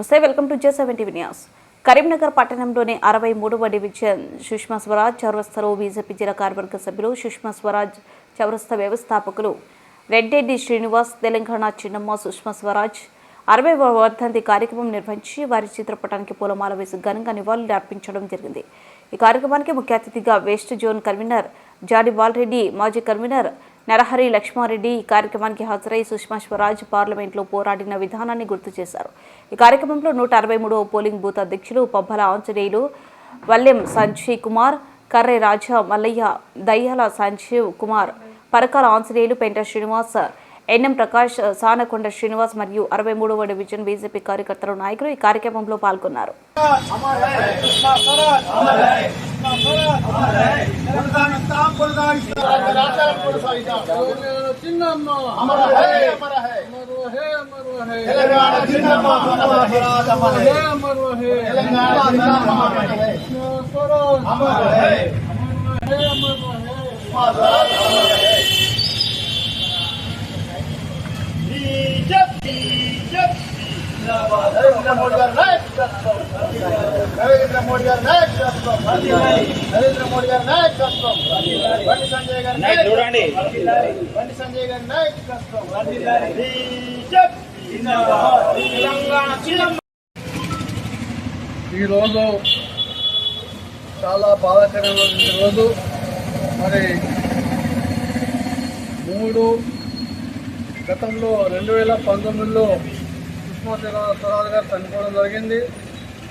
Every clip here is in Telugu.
నమస్తే welcome to J seventy news. Karimnagar పట్టణంలోని అరవై మూడవ డివిజన్ సుష్మా స్వరాజ్ చౌరస్తాలో బీజేపీ జిల్లా కార్యవర్గ సభ్యులు సుష్మా స్వరాజ్ చౌరస్థ వ్యవస్థాపకులు రెడ్డెడ్డి శ్రీనివాస్ తెలంగాణ చిన్నమ్మ సుష్మా స్వరాజ్ అరవై వర్ధంతి కార్యక్రమం నిర్వహించి వారి చిత్రపటానికి పూలమాల వేసి ఘనంగా నివాళులు అర్పించడం జరిగింది. ఈ కార్యక్రమానికి ముఖ్య అతిథిగా west zone convener Jadi Balareddy మాజీ కన్వీనర్ నరహరి లక్ష్మారెడ్డి ఈ కార్యక్రమానికి హాజరై సుష్మా స్వరాజ్ పార్లమెంట్లో పోరాడిన విధానాన్ని గుర్తు చేశారు. ఈ కార్యక్రమంలో నూట అరవై మూడవ పోలింగ్ బూత్ అధ్యక్షులు పబ్బల ఆంజనేయులు వల్లెం సంజయ్ కుమార్ కర్రె రాజా మల్లయ్య దయ్యాల సంజీవ్ కుమార్ పరకాల ఆంజనేయులు పెంట శ్రీనివాస్ ఎన్ఎం ప్రకాష్ సానకొండ శ్రీనివాస్ మరియు అరవై మూడవ డివిజన్ బీజేపీ కార్యకర్తలు నాయకులు ఈ కార్యక్రమంలో పాల్గొన్నారు. తెలంగాణ చిన్నమ్మ అమర హై అమర హై అమరు హే అమరు హే తెలంగాణ చిన్నమ్మ అమర స్వరాజ్ అమర హే హై అమరు హే తెలంగాణ చిన్నమ్మ అమర హై స్వరాజ్ అమర హై హే అమరు హే స్వరాజ్ అమర హై బీజేపీ బీజేపీ నరేంద్ర మోడీ గారి నాయకత్వం నరేంద్ర మోడీ గారి నాయకత్వం నరేంద్ర మోడీ గారి నాయకత్వం బండి సంజయ్ గారి నాయకత్వం బండి సంజయ్ గారి నాయకత్వం ఈరోజు చాలా బాధాకరమైన రోజు. మరి మూడు గతంలో రెండు వేల పంతొమ్మిదిలో సుష్మా స్వరా- స్వరాజ్ గారు చనిపోవడం జరిగింది.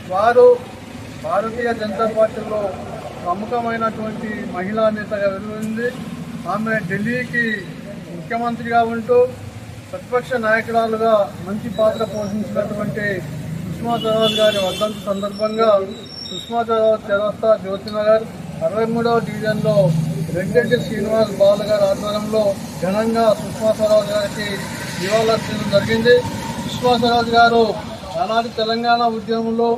వారు భారతీయ జనతా పార్టీలో ప్రముఖమైనటువంటి మహిళా నేతగా వెలువడింది ఆమె ఢిల్లీకి ముఖ్యమంత్రిగా ఉంటూ ప్రతిపక్ష నాయకురాలుగా మంచి పాత్ర పోషించినటువంటి సుష్మా స్వరాజ్ గారి వర్ధంతి సందర్భంగా సుష్మా స్వరాజ్ చౌరస్తా జ్యోతినగర్ అరవై మూడవ డివిజన్లో రెడ్డెడ్డి శ్రీనివాస్ బాలు గారి ఆధ్వర్యంలో ఘనంగా సుష్మా స్వరాజ్ గారికి నివాళులర్పించడం జరిగింది. సుష్మా స్వరాజ్ గారు ఆనాటి తెలంగాణ ఉద్యమంలో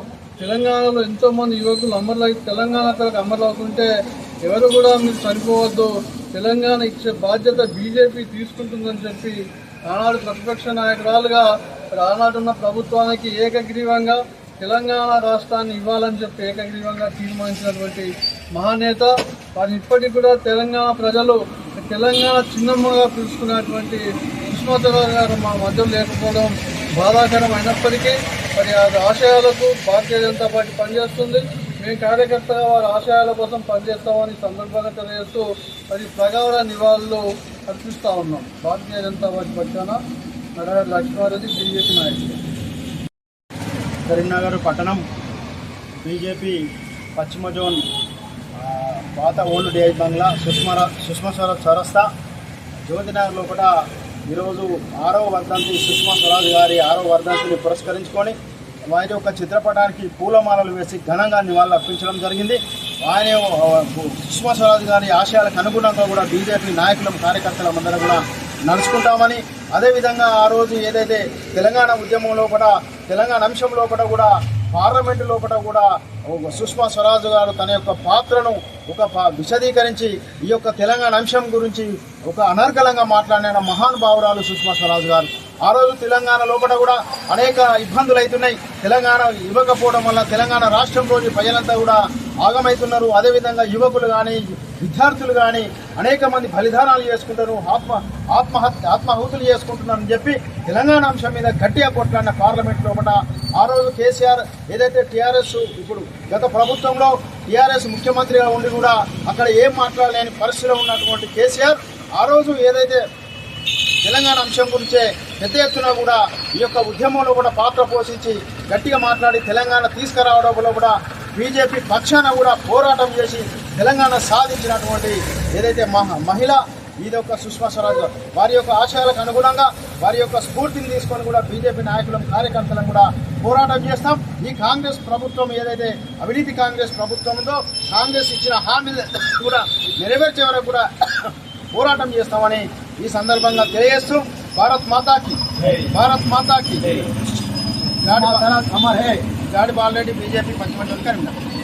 తెలంగాణలో ఎంతో మంది యువకులు అమరులై తెలంగాణ కొరకు అమరులవుతుంటే ఎవరు కూడా మీరు చనిపోవద్దు తెలంగాణ ఇచ్చే బాధ్యత బీజేపీ తీసుకుంటుందని చెప్పి ఆనాడు ప్రతిపక్ష నాయకురాలుగా ఆనాడున్న ప్రభుత్వానికి ఏకగ్రీవంగా తెలంగాణ రాష్ట్రాన్ని ఇవ్వాలని చెప్పి ఏకగ్రీవంగా తీర్మానించినటువంటి మహానేత. వారిని ఇప్పటికి కూడా తెలంగాణ ప్రజలు తెలంగాణ చిన్నమ్మగా పిలుచుకున్నటువంటి సుష్మాతరావు గారు మా మధ్యలో లేకపోవడం బాధాకరం అయినప్పటికీ మరి ఆ ఆశయాలకు భారతీయ జనతా పార్టీ పనిచేస్తుంది. మేము కార్యకర్తగా వారి ఆశయాల కోసం పనిచేస్తామని సందర్భంగా తెలియజేస్తూ మరి ప్రగాఢ నివాళులు అర్పిస్తూ ఉన్నాం. భారతీయ జనతా పార్టీ పక్షాన నరహరి లక్ష్మారెడ్డి బీజేపీ నాయకులు. కరీంనగర్ పట్టణం బీజేపీ పశ్చిమ జోన్ పాత ఓల్డ్ డిఐ బంగ్లా సుష్మ సుష్మా స్వరాజ్ చౌరస్తా జ్యోతినగర్లో కూడా ఈరోజు ఆరవ వర్ధంతి సుష్మా స్వరాజ్ గారి ఆరవ వర్ధంతిని పురస్కరించుకొని వారి యొక్క చిత్రపటానికి పూలమాలలు వేసి ఘనంగా నివాళులు అర్పించడం జరిగింది. ఆయన సుష్మా స్వరాజ్ గారి ఆశయాలకు అనుగుణంగా కూడా బీజేపీ నాయకులం కార్యకర్తలం అందరం కూడా నడుచుకుంటామని అదేవిధంగా ఆ రోజు ఏదైతే తెలంగాణ ఉద్యమం లోపల తెలంగాణ అంశం లోపల కూడా పార్లమెంటు లోపల కూడా సుష్మా స్వరాజ్ గారు తన యొక్క పాత్రను ఒక ప- విశదీకరించి ఈ యొక్క తెలంగాణ అంశం గురించి ఒక అనర్గలంగా మాట్లాడిన మహానుభావురాలు సుష్మా స్వరాజ్ గారు. ఆ రోజు తెలంగాణ లోపల కూడా అనేక ఇబ్బందులు అవుతున్నాయి తెలంగాణ ఇవ్వకపోవడం వల్ల తెలంగాణ రాష్ట్రంలోని ప్రజలంతా కూడా భాగమవుతున్నారు అదేవిధంగా యువకులు కానీ విద్యార్థులు కానీ అనేక మంది బలిదానాలు చేసుకుంటారు. ఆత్మ ఆత్మహత్య ఆత్మాహుతులు చేసుకుంటున్నారని చెప్పి తెలంగాణ అంశం మీద గట్టిగా కొట్లాడిన పార్లమెంట్ లోపల ఆ రోజు కేసీఆర్ ఏదైతే టీఆర్ఎస్ ఇప్పుడు గత ప్రభుత్వంలో టీఆర్ఎస్ ముఖ్యమంత్రిగా ఉండి కూడా అక్కడ ఏం మాట్లాడలేని పరిస్థితిలో ఉన్నటువంటి కేసీఆర్ ఆ రోజు ఏదైతే తెలంగాణ అంశం గురించే పెద్ద ఎత్తున కూడా ఈ యొక్క ఉద్యమంలో కూడా పాత్ర పోషించి గట్టిగా మాట్లాడి తెలంగాణ తీసుకురావడంలో కూడా బీజేపీ పక్షాన కూడా పోరాటం చేసి తెలంగాణ సాధించినటువంటి ఏదైతే మహ మహిళ ఇది ఒక సుష్మా స్వరాజ్ గారు. వారి యొక్క ఆశయాలకు అనుగుణంగా వారి యొక్క స్ఫూర్తిని తీసుకొని కూడా బీజేపీ నాయకులం కార్యకర్తలను కూడా పోరాటం చేస్తాం. ఈ కాంగ్రెస్ ప్రభుత్వం ఏదైతే అవినీతి కాంగ్రెస్ ప్రభుత్వం ఉందో కాంగ్రెస్ ఇచ్చిన హామీలు కూడా నెరవేర్చే వరకు కూడా పోరాటం చేస్తామని ఈ సందర్భంగా తెలియజేస్తూ భారత్ మాతాకి భారత్ మాతాకి. గాడి బాలరెడ్డి బీజేపీ పశ్చిమ కరీంనగర్